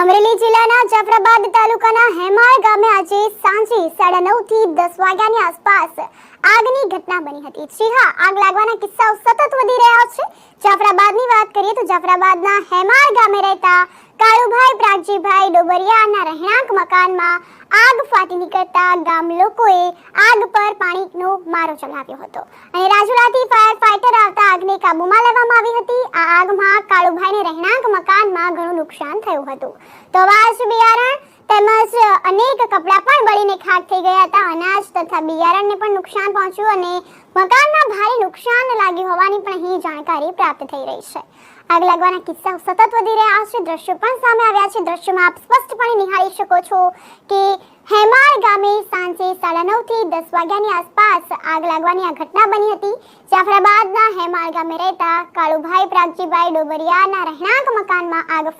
અમરેલી જિલ્લાના જાફરાબાદ તાલુકાના હેમાળ ગામે આજે સાંજે સાડા નવથી દસ વાગ્યાની આસપાસ આગની ઘટના બની હતી. જી હા, આગ લાગવાના કિસ્સાઓ સતત વધી રહ્યા છે. જાફરાબાદની વાત કરીએ તો જાફરાબાદના હેમાળ ગામે રહેતા કાળુભાઈ પ્રાગજીભાઈ ડોબરિયાના રહેણાંક મકાનમાં આગ ફાટી નીકળતા ગામ લોકોએ આગ પર પાણીનો મારો ચલાવ્યો હતો. અને રાજુલાથી ફાયર ફાઈટર આવતા આગને કાબૂમાં આ કાળુભાઈને રહેણાંક મકાનમાં ઘણું નુકસાન થયું હતું. તો બિયારણ તેમજ અનેક કપડાં પણ બળીને ખાક થઈ ગયા હતા. અનાજ તથા બિયારણને પણ નુકસાન પહોંચ્યું અને મકાનમાં ભારે નુકસાન લાગ્યું હોવાની પણ અહીં જાણકારી પ્રાપ્ત થઈ રહી છે. આગ લાગવાના કિસ્સાઓ સતત વધી રહ્યા છે. દ્રશ્યો પણ સામે આવ્યા છે. દ્રશ્યોમાં આપ સ્પષ્ટપણે નિહાળી શકો છો કે હેમાળ સાંજે સાડા નવથી દસ વાગ્યાની આસપાસ આગ લાગવાની આ ઘટના બની હતી. જાફરાબાદના હેમાળ ગામે રહેતા કાળુભાઈ પ્રાગજીભાઈ ડોબરિયાના રહેણાંક મકાનમાં આગ